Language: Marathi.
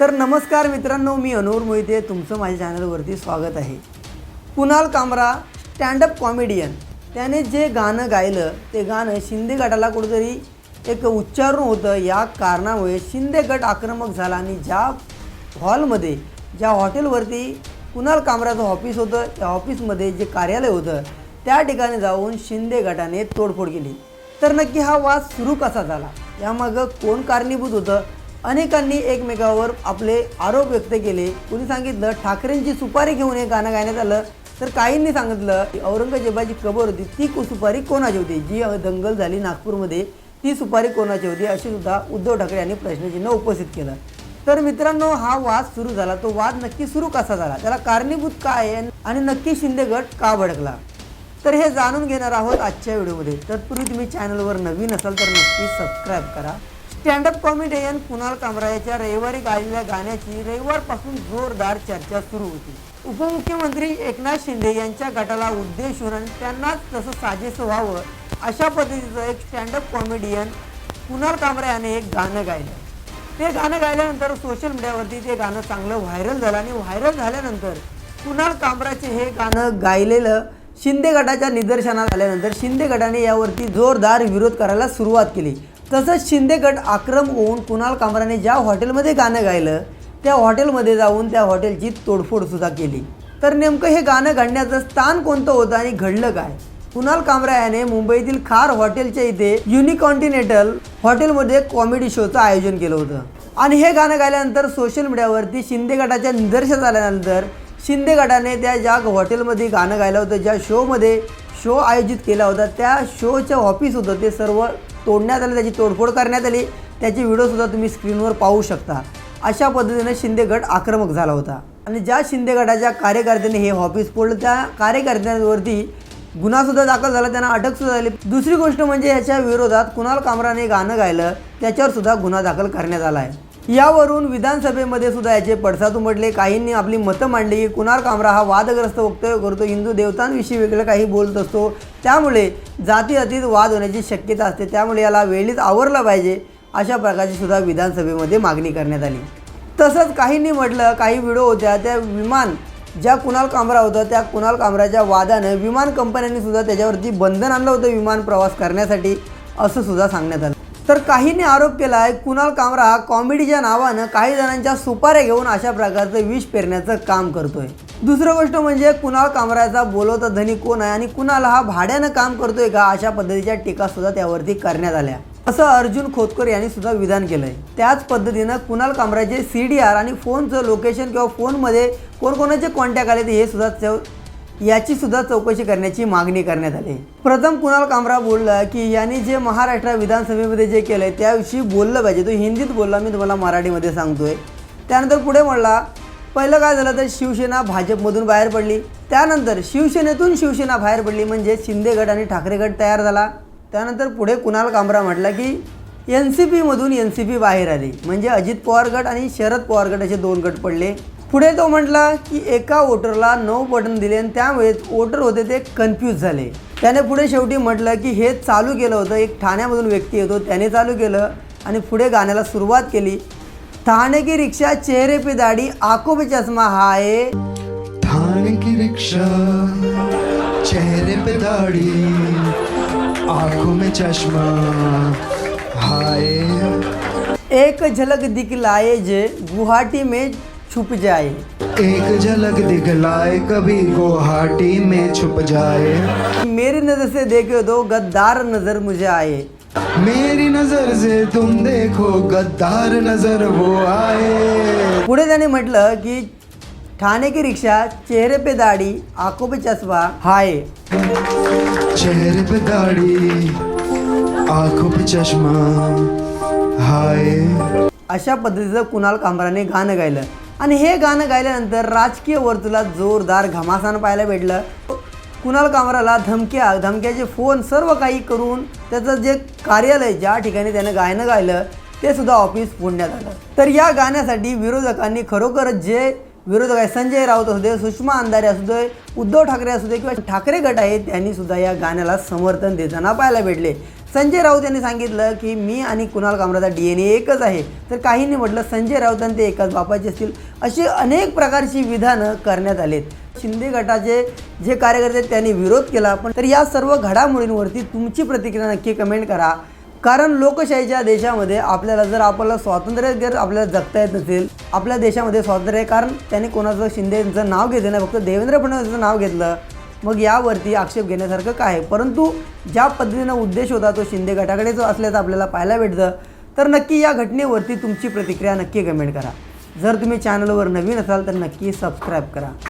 तर नमस्कार मित्रांनो मी अनूर मोहिते. तुमचं माझ्या चॅनलवरती स्वागत आहे. कुणाल कामरा स्टँडअप कॉमेडियन त्याने जे गाणं गायलं ते गाणं शिंदे गटाला कुठेतरी एक उच्चारून होतं. या कारणामुळे शिंदे गट आक्रमक झाला आणि ज्या हॉलमध्ये ज्या हॉटेलवरती कुणाल कामराचं ऑफिस होतं त्या ऑफिसमध्ये जे कार्यालय होतं त्या ठिकाणी जाऊन शिंदे गटाने तोडफोड केली. तर नक्की हा वाद सुरू कसा झाला? यामागं कोण कारणीभूत होतं? अनेकांनी एकमेकावर आपले आरोप व्यक्त केले. कुणी सांगितलं ठाकरेंची सुपारी घेऊन हे गाणं गाण्यात आलं तर काहींनी सांगितलं की औरंगजेबाची कबर होती ती सुपारी कोणाची होती? जी दंगल झाली नागपूरमध्ये ती सुपारी कोणाची होती? अशी सुद्धा उद्धव ठाकरे यांनी प्रश्नचिन्ह उपस्थित केलं. तर मित्रांनो हा वाद सुरू झाला. तो वाद नक्की सुरू कसा झाला? त्याला कारणीभूत काय आहे? आणि नक्की शिंदे गट का भडकला? तर हे जाणून घेणार आहोत आजच्या व्हिडिओमध्ये. तत्पूर्वी तुम्ही चॅनलवर नवीन असाल तर नक्की सबस्क्राईब करा. स्टँडअप कॉमेडियन कुणाल कामरायाच्या रविवारी गायलेल्या गाण्याची रविवारपासून जोरदार चर्चा सुरू होती. उपमुख्यमंत्री एकनाथ शिंदे यांच्या गटाला उद्देशून आणि त्यांनाच तसं साजेसं व्हावं अशा पद्धतीचं एक स्टँडअप कॉमेडियन कुणाल कामरा याने एक गाणं गायलं. ते गाणं गायल्यानंतर सोशल मीडियावरती ते गाणं चांगलं व्हायरल झालं आणि व्हायरल झाल्यानंतर कुणाल कामराचे हे गाणं गायलेलं शिंदे गटाच्या निदर्शनात आल्यानंतर शिंदे गटाने यावरती जोरदार विरोध करायला सुरुवात केली. तसंच शिंदे गट आक्रम होऊन कुणाल कामराने ज्या हॉटेलमध्ये गाणं गायलं त्या हॉटेलमध्ये जाऊन त्या हॉटेलची तोडफोडसुद्धा केली. तर नेमकं हे गाणं घडण्याचं स्थान कोणतं होतं आणि घडलं काय? कुणाल कामरा याने मुंबईतील खार हॉटेलच्या इथे युनिकॉन्टिनेंटल हॉटेलमध्ये कॉमेडी शोचं आयोजन केलं होतं. आणि हे गाणं गायल्यानंतर सोशल मीडियावरती शिंदे गटाच्या निदर्शनास आल्यानंतर शिंदे गटाने त्या ज्या हॉटेलमध्ये गाणं गायलं होतं ज्या शोमध्ये शो आयोजित केला होता. त्या शोचं ऑफिस होतं. ते सर्व तोडण्यात आलं त्याची तोडफोड करण्यात आली. त्याची व्हिडिओसुद्धा तुम्ही स्क्रीनवर पाहू शकता. अशा पद्धतीने शिंदे गट आक्रमक झाला होता. आणि ज्या शिंदे गटाच्या कार्यकर्त्यांनी हे ऑफिस फोडलं त्या कार्यकर्त्यांवरती गुन्हासुद्धा दाखल झाला त्यांना अटकसुद्धा झाली. दुसरी गोष्ट म्हणजे ह्याच्या विरोधात कुणाल कामराने गाणं गायलं त्याच्यावर सुद्धा गुन्हा दाखल करण्यात आला आहे. यावरून विधानसभेमध्ये सुद्धा याचे पडसाद उमटले. काहींनी आपली मतं मांडली. की कुणाल कामरा हा वादग्रस्त वक्तव्य करतो. हिंदू देवतांविषयी वेगळं काही बोलत असतो. त्यामुळे जाती अतीत वाद होण्याची शक्यता असते. त्यामुळे याला वेळीच आवरलं पाहिजे अशा प्रकारची सुद्धा विधानसभेमध्ये मागणी करण्यात आली. तसंच काहींनी म्हटलं काही व्हिडिओ होत्या. त्या विमान ज्या कुणाल कामरा होतं त्या कुणाल कामराच्या वादानं विमान कंपन्यांनी सुद्धा त्याच्यावरती बंधन आणलं होतं विमान प्रवास करण्यासाठी असं सुद्धा सांगण्यात आलं. तर काहींनी आरोप केला आहे कुणाल कामरा हा कॉमेडीच्या नावानं काही जणांच्या सुपाऱ्या घेऊन अशा प्रकारचं विष पेरण्याचं काम करतोय. दुसरं गोष्ट म्हणजे कुणाल कामराचा बोलवता धनी कोण आहे आणि कुणाला हा भाड्यानं काम करतोय का अशा पद्धतीच्या टीका सुद्धा त्यावरती करण्यात आल्या. असं अर्जुन खोतकर यांनी सुद्धा विधान केलंय. त्याच पद्धतीनं कुणाल कामराचे सी डी आर आणि फोनचं लोकेशन किंवा फोनमध्ये कोणकोणाचे कॉन्टॅक्ट आले ते हे सुद्धा याची सुद्धा चौकशी करण्याची मागणी करण्यात आली. प्रथम कुणाल कामरा बोलला की यांनी जे महाराष्ट्र विधानसभेमध्ये जे केलंय त्याविषयी बोललं पाहिजे. तो हिंदीत बोलला मी तुम्हाला मराठीमध्ये सांगतोय. त्यानंतर पुढे म्हणला पहिलं काय झालं तर शिवसेना भाजपमधून बाहेर पडली. त्यानंतर शिवसेनेतून शिवसेना बाहेर पडली म्हणजे शिंदे गट आणि ठाकरे गट तयार झाला. त्यानंतर पुढे कुणाल कामरा म्हटला की एन सी पीमधून एन सी पी बाहेर आली. म्हणजे अजित पवार गट आणि शरद पवार गट असे दोन गट पडले. पुढे तो म्हटला की एका वोटरला नऊ बटन दिले आणि त्यामुळे वोटर होते ते कन्फ्यूज झाले. त्याने पुढे शेवटी म्हटलं की हे चालू केलं होतं एक ठाण्यामधून व्यक्ती येतो त्याने चालू केलं आणि पुढे गाण्याला सुरुवात केली. ठाणे की रिक्षा चेहरे पे दाढी आंखों पे चष्मा हाय. थाने की रिक्शा चेहरे पे दाढ़ी आंखों में चश्मा हाय. एक झलक दिखलाए जे गुवाहाटी में छुप जाए। एक झलक दिखलाए कभी गुवाहाटी में छुप जाए। मेरी नज़र से देखे तो गद्दार नज़र मुझे आए। मेरी नजर से तुम देखो गद्दार नजर वो आए। पुढे त्याने म्हटलं की ठाणे की रिक्षा चेहरे पे दाढी आंखों पे चष्मा हाय। चेहरे पे दाढ़ी आंखों पे चश्मा हाय। अशा पद्धतीचं कुणाल कामराने गाणं गायलं। आणि हे गाणं गायल्यानंतर राजकीय वर्तुळात जोरदार घमासान पाहायला भेटलं. कुणाल कामराला धमक्या धमक्याचे फोन सर्व काही करून त्याचं जे कार्यालय ज्या ठिकाणी त्यानं गायनं गायलं ते सुद्धा ऑफिस फोडण्यात आलं. तर या गाण्यासाठी विरोधकांनी खरोखरच जे विरोधक आहे संजय राऊत असू दे सुषमा अंधारे असू दे उद्धव ठाकरे असू दे किंवा ठाकरे गट आहेत त्यांनी सुद्धा या गाण्याला समर्थन देताना पाहायला भेटले. संजय राऊत यांनी सांगितलं की मी आणि कुणाल कामराचा डी एन ए एकच आहे. तर काहींनी म्हटलं संजय राऊत आणि ते एकाच बापाचे असतील. अशी अनेक प्रकारची विधानं करण्यात आलीत. शिंदे गटाचे जे कार्यकर्ते आहेत, त्यांनी विरोध केला पण तर या सर्व घडामोडींवरती तुमची प्रतिक्रिया नक्की कमेंट करा. कारण लोकशाहीच्या देशामध्ये आपल्याला जर आपल्याला स्वातंत्र्य जर आपल्याला जगता येत नसेल आपल्या देशामध्ये स्वातंत्र्य आहे कारण त्याने कोणाचं शिंदेचं नाव घेतलं नाही फक्त देवेंद्र फडणवीसचं नाव घेतलं मग यावरती आक्षेप घेण्यासारखं काय आहे? परंतु ज्या पद्धतीनं उद्देश होता तो शिंदे गटाकडे जो असल्याचं आपल्याला पाहायला भेटतं तर नक्की या घटनेवरती तुमची प्रतिक्रिया नक्की कमेंट करा जर तुम्ही चॅनलवर नवीन असाल तर नक्की सबस्क्राईब करा